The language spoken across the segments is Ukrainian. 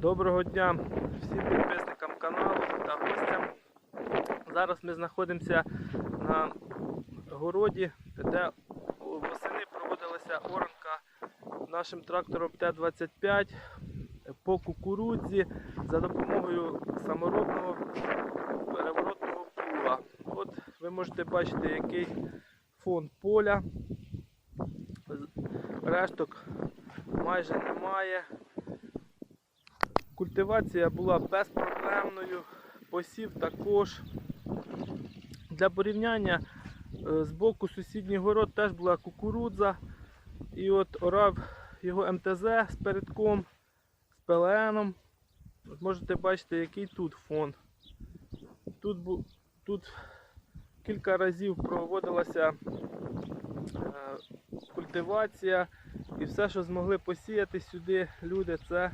Доброго дня всім підписникам каналу та гостям. Зараз ми знаходимося на городі, де восени проводилася оранка нашим трактором Т-25 по кукурудзі за допомогою саморобного переворотного пула. От ви можете бачити, який фон поля. Решток майже немає. Культивація була безпроблемною, посів також. Для порівняння е, з боку сусідніх город теж була кукурудза. І от орав його МТЗ з передком, з ПЛНом. От можете бачити, який тут фон. Тут, тут кілька разів проводилася е, культивація, і все, що змогли посіяти сюди люди, це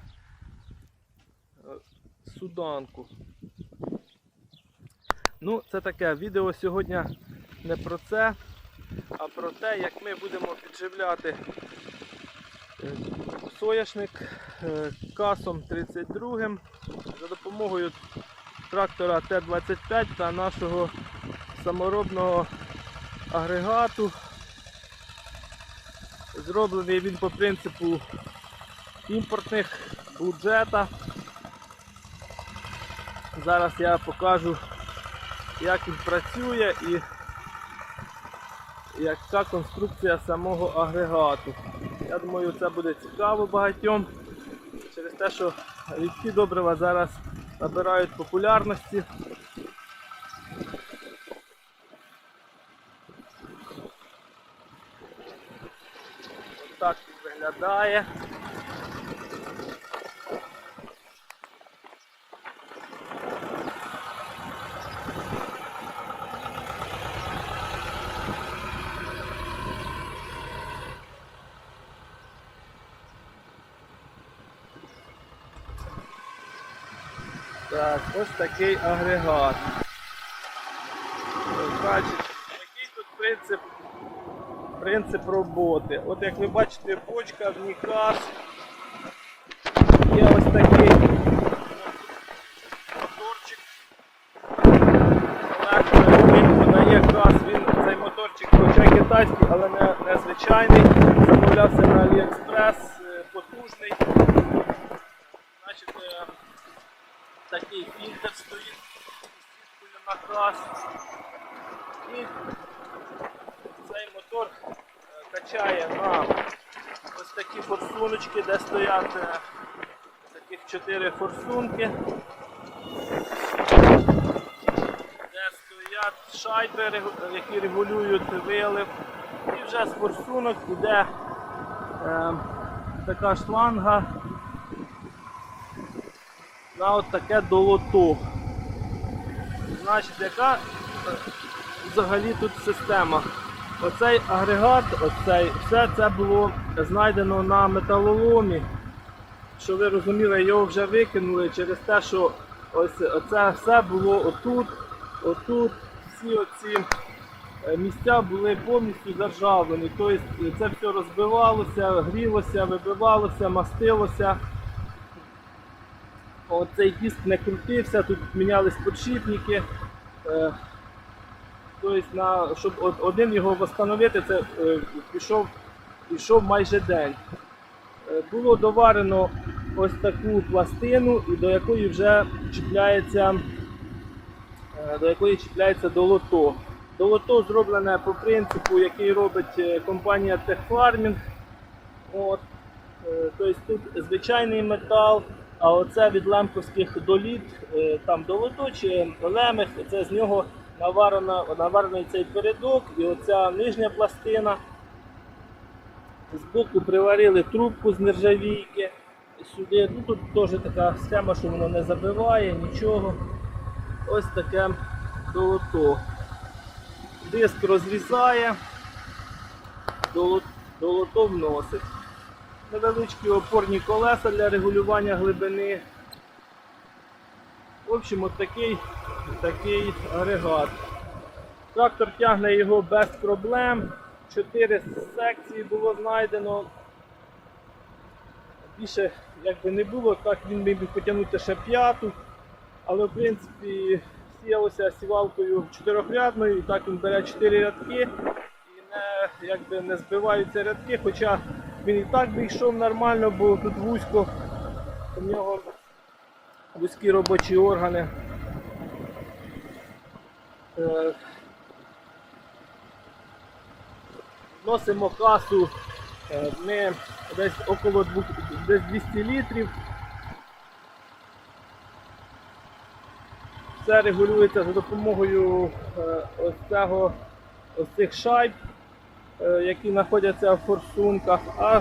суданку. Ну, це таке відео сьогодні не про це, а про те, як ми будемо підживляти е, соняшник е, касом 32 за допомогою трактора Т-25 та нашого саморобного агрегату. Зроблений він по принципу імпортних бюджета. Зараз я покажу, як він працює і яка конструкція самого агрегату. Я думаю, це буде цікаво багатьом через те, що рідкі добрива зараз набирають популярності. Ось так він виглядає. Так, ось такий агрегат. Ось Бачите, який тут принцип, принцип роботи. От як ви бачите, бочка в ній. Є ось такий моторчик. Він подає газ, він цей моторчик, хоча китайський, але не, не звичайний. Замовлявся на AliExpress, е, потужний. Значить, е, такий фільтр стоїть на газ. І цей мотор е, качає на ось такі форсуночки, де стоять е, таких чотири форсунки, де стоять шайби, які регулюють вилив. І вже з форсунок йде е, така шланга на от таке долото. Значить, яка взагалі тут система? Оцей агрегат, оцей, все це було знайдено на металоломі. Що ви розуміли, його вже викинули через те, що ось це все було отут, отут, всі оці е, місця були повністю заржавлені. Тобто це все розбивалося, грілося, вибивалося, мастилося. Оцей диск не крутився, тут мінялись подшипники. Е, Тобто, на, щоб один його встановити, це е, пішов, пішов майже день. Е, Було доварено ось таку пластину, до якої вже чіпляється, до якої чіпляється долото. Долото зроблене по принципу, який робить компанія. Е, Тобто тут звичайний метал, а оце від лемковських доліт, е, там долото чи лемех, це з нього наварено, наварений цей передок і оця нижня пластина. Збоку приварили трубку з нержавійки. Сюди, ну тут теж така схема, що воно не забиває, нічого. Ось таке долото. Диск розрізає, долото вносить невеличкі опорні колеса для регулювання глибини. В общем, от такий, такий агрегат. Трактор тягне його без проблем. Чотири секції було знайдено. більше якби не було, так він міг би потягнути ще п'яту. Але в принципі сіялося сівалкою чотирьохрядною, і так він бере чотири рядки і не, якби не збиваються рядки, хоча він і так би йшов нормально, бо тут вузько, у нього вузькі робочі органи. Е, Вносимо касу е, ми десь около двох, десь 200 літрів. Це регулюється за допомогою е, ось цього ось цих шайб, які знаходяться в форсунках, а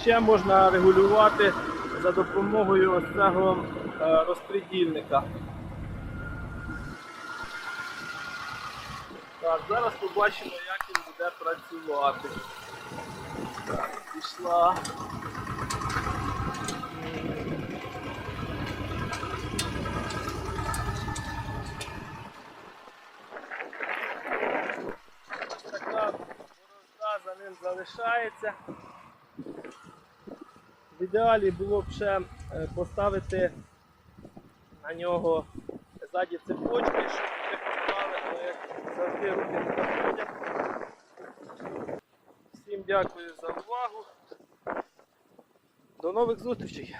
ще можна регулювати за допомогою ось цього е, розпредільника. Так, зараз побачимо, як він буде працювати. Так, пішла. Ось така борозда за залишається. В ідеалі було б ще е, поставити на нього ззаді цепочки, щоб працювали, але як завжди руки не доходять. Всім дякую за увагу. До нових зустрічей!